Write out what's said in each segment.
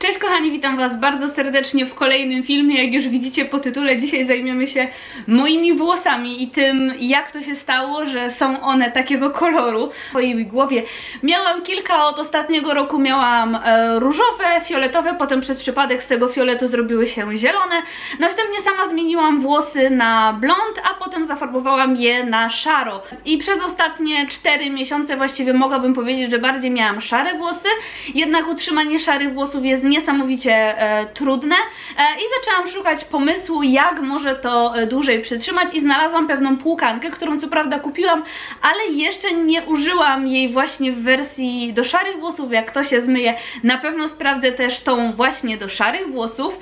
Tres cosas kochani, witam was bardzo serdecznie w kolejnym filmie. Jak już widzicie po tytule, dzisiaj zajmiemy się moimi włosami i tym, jak to się stało, że są one takiego koloru. W mojej głowie miałam kilka od ostatniego roku, miałam e, różowe, fioletowe, potem przez przypadek z tego fioletu zrobiły się zielone. Następnie sama zmieniłam włosy na blond, a potem zafarbowałam je na szaro. I przez ostatnie 4 miesiące właściwie mogłabym powiedzieć, że bardziej miałam szare włosy, jednak utrzymanie szarych włosów jest niesamowicie e, trudne e, i zaczęłam szukać pomysłu, jak może to e, dłużej przytrzymać i znalazłam pewną płukankę, którą co prawda kupiłam, ale jeszcze nie użyłam jej właśnie w wersji do szarych włosów, jak to się zmyje. Na pewno sprawdzę też tą właśnie do szarych włosów.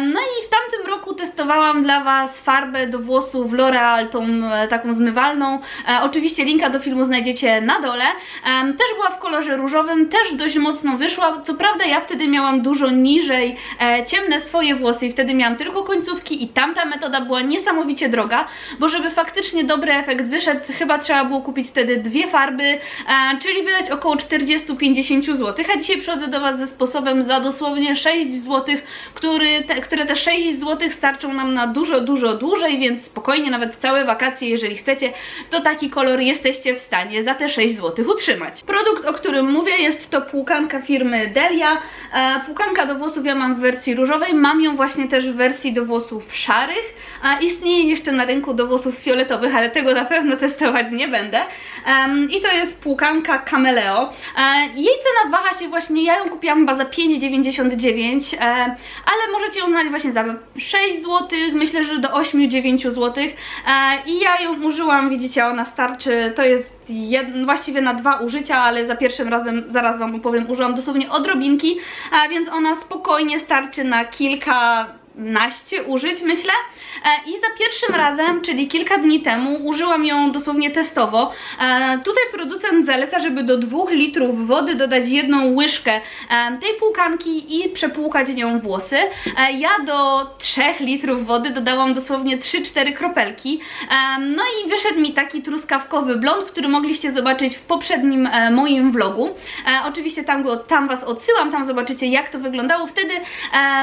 No i w tamtym roku testowałam dla Was farbę do włosów L'Oreal, tą taką zmywalną. Oczywiście linka do filmu znajdziecie na dole. Też była w kolorze różowym, też dość mocno wyszła. Co prawda ja wtedy miałam dużo niżej e, ciemne swoje włosy i wtedy miałam tylko końcówki i tamta metoda była niesamowicie droga, bo żeby faktycznie dobry efekt wyszedł, chyba trzeba było kupić wtedy dwie farby, e, czyli wydać około 40-50 zł. A dzisiaj przychodzę do Was ze sposobem za dosłownie 6 zł, który te, które te 6 zł starczą nam na dużo, dużo dłużej, więc spokojnie, nawet całe wakacje, jeżeli chcecie, to taki kolor jesteście w stanie za te 6 zł utrzymać. Produkt, o którym mówię, jest to płukanka firmy Delia. E, płukanka do włosów ja mam w wersji różowej, mam ją właśnie też w wersji do włosów szarych, a istnieje jeszcze na rynku do włosów fioletowych, ale tego na pewno testować nie będę. Em, I to jest płukanka Cameleo. E, jej cena waha się właśnie, ja ją kupiłam chyba za 5,99, e, ale możecie ją znaleźć właśnie za 6 zł, myślę, że do 8-9 zł. E, I ja ją użyłam, widzicie, ona starczy, to jest właściwie na dwa użycia, ale za pierwszym razem, zaraz Wam opowiem, użyłam dosłownie odrobinki, a więc ona spokojnie starczy na kilka naście użyć, myślę. E, I za pierwszym razem, czyli kilka dni temu, użyłam ją dosłownie testowo. E, tutaj producent zaleca, żeby do 2 litrów wody dodać jedną łyżkę e, tej płukanki i przepłukać nią włosy. Ja do 3 litrów wody dodałam dosłownie 3-4 kropelki. No i wyszedł mi taki truskawkowy blond, który mogliście zobaczyć w poprzednim moim vlogu. Oczywiście tam, go, tam Was odsyłam, tam zobaczycie jak to wyglądało. Wtedy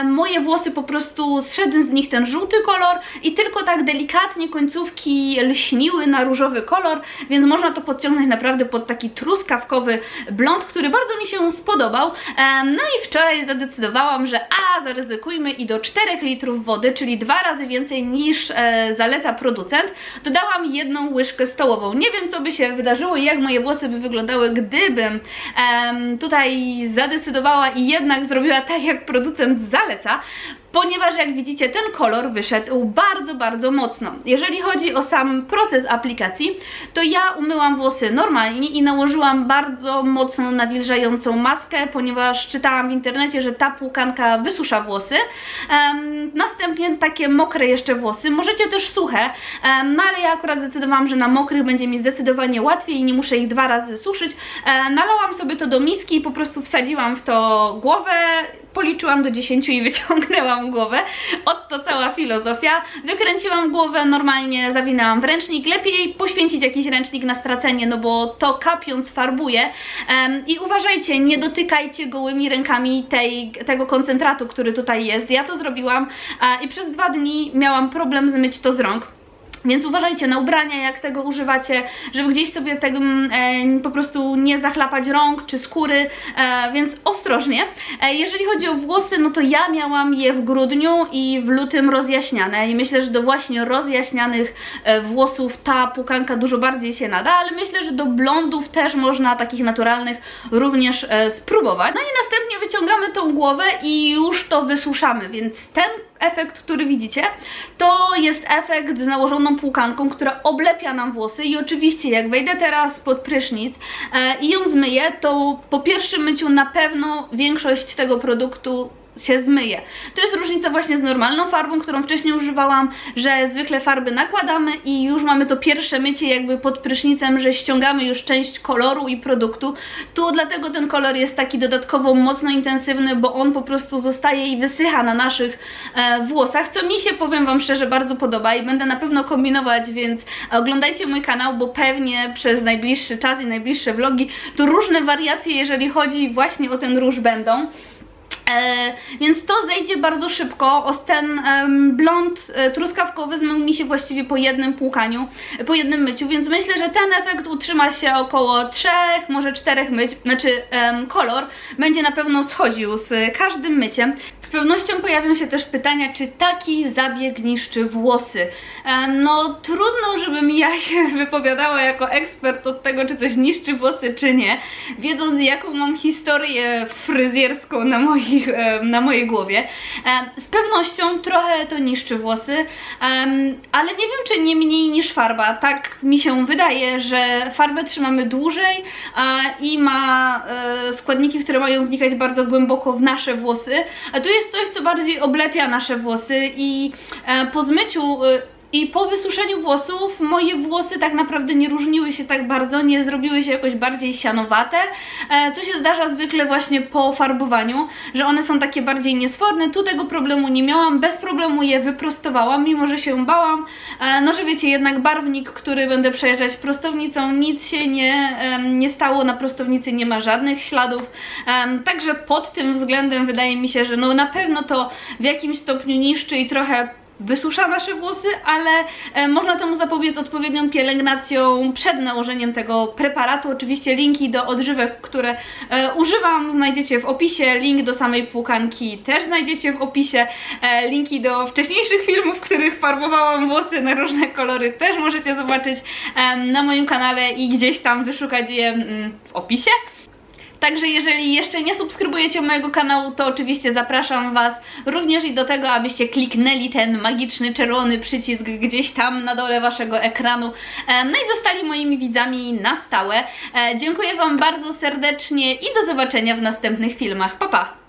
moje włosy po prostu zszedł z nich ten żółty kolor i tylko tak delikatnie końcówki lśniły na różowy kolor, więc można to podciągnąć naprawdę pod taki truskawkowy blond, który bardzo mi się spodobał. No i wczoraj zadecydowałam, że a, zaryzykujmy i do 4 litrów wody, czyli dwa razy więcej niż e, zaleca producent, dodałam jedną łyżkę stołową. Nie wiem, co by się wydarzyło i jak moje włosy by wyglądały, gdybym tutaj zadecydowała i jednak zrobiła tak, jak producent zaleca, ponieważ jak widzicie ten kolor wyszedł bardzo, bardzo mocno. Jeżeli chodzi o sam proces aplikacji, to ja umyłam włosy normalnie i nałożyłam bardzo mocno nawilżającą maskę, ponieważ czytałam w internecie, że ta płukanka wysusza włosy. Em, następnie takie mokre jeszcze włosy, możecie też suche, em, no ale ja akurat zdecydowałam, że na mokrych będzie mi zdecydowanie łatwiej i nie muszę ich dwa razy suszyć. E, nalałam sobie to do miski i po prostu wsadziłam w to głowę, policzyłam do 10 i wyciągnęłam głowę. Oto cała filozofia. Wykręciłam głowę, normalnie zawinęłam w ręcznik. Lepiej poświęcić jakiś ręcznik na stracenie, no bo to kapiąc farbuje. Em, I uważajcie, nie dotykajcie gołymi rękami tej, tego koncentratu, który tutaj jest. Ja to zrobiłam e, i przez dwa dni miałam problem zmyć to z rąk. Więc uważajcie na ubrania, jak tego używacie, żeby gdzieś sobie tego mm, e, po prostu nie zachlapać rąk czy skóry, e, więc ostrożnie. E, jeżeli chodzi o włosy, no to ja miałam je w grudniu i w lutym rozjaśniane i myślę, że do właśnie rozjaśnianych e, włosów ta pukanka dużo bardziej się nada, ale myślę, że do blondów też można takich naturalnych również e, spróbować. No i następnie wyciągamy tą głowę i już to wysuszamy, więc ten efekt, który widzicie, to jest efekt z nałożoną płukanką, która oblepia nam włosy i oczywiście jak wejdę teraz pod prysznic e, i ją zmyję, to po pierwszym myciu na pewno większość tego produktu się zmyje. To jest różnica właśnie z normalną farbą, którą wcześniej używałam, że zwykle farby nakładamy i już mamy to pierwsze mycie jakby pod prysznicem, że ściągamy już część koloru i produktu. Tu dlatego ten kolor jest taki dodatkowo mocno intensywny, bo on po prostu zostaje i wysycha na naszych e, włosach, co mi się, powiem Wam szczerze, bardzo podoba i będę na pewno kombinować, więc oglądajcie mój kanał, bo pewnie przez najbliższy czas i najbliższe vlogi tu różne wariacje, jeżeli chodzi właśnie o ten róż będą. E, więc to zejdzie bardzo szybko. Ten blond e, truskawkowy zmył mi się właściwie po jednym płukaniu, po jednym myciu, więc myślę, że ten efekt utrzyma się około 3, może 4 myć, znaczy kolor będzie na pewno schodził z każdym myciem. Pewnością pojawią się też pytania, czy taki zabieg niszczy włosy. No trudno, żebym ja się wypowiadała jako ekspert od tego, czy coś niszczy włosy, czy nie, wiedząc jaką mam historię fryzjerską na moich na mojej głowie. Z pewnością trochę to niszczy włosy, ale nie wiem czy nie mniej niż farba. Tak mi się wydaje, że farbę trzymamy dłużej i ma e, składniki, które mają wnikać bardzo głęboko w nasze włosy. A tu jest coś, co bardziej oblepia nasze włosy i e, po zmyciu e, i po wysuszeniu włosów moje włosy tak naprawdę nie różniły się tak bardzo, nie zrobiły się jakoś bardziej sianowate, e, co się zdarza zwykle właśnie po farbowaniu, że one są takie bardziej niesforne. Tu tego problemu nie miałam, bez problemu je wyprostowałam, mimo że się bałam. E, No, że wiecie, jednak barwnik, który będę przejeżdżać prostownicą, nic się nie, nie stało, na prostownicy nie ma żadnych śladów. Także pod tym względem wydaje mi się, że no na pewno to w jakimś stopniu niszczy i trochę wysusza nasze włosy, ale e, można temu zapobiec odpowiednią pielęgnacją przed nałożeniem tego preparatu. Oczywiście linki do odżywek, które e, używam znajdziecie w opisie, link do samej płukanki też znajdziecie w opisie, e, linki do wcześniejszych filmów, w których farbowałam włosy na różne kolory też możecie zobaczyć na moim kanale i gdzieś tam wyszukać je mm, w opisie. Także jeżeli jeszcze nie subskrybujecie mojego kanału, to oczywiście zapraszam Was również i do tego, abyście kliknęli ten magiczny czerwony przycisk gdzieś tam na dole Waszego ekranu. E, No i zostali moimi widzami na stałe. E, Dziękuję Wam bardzo serdecznie i do zobaczenia w następnych filmach. Pa, pa!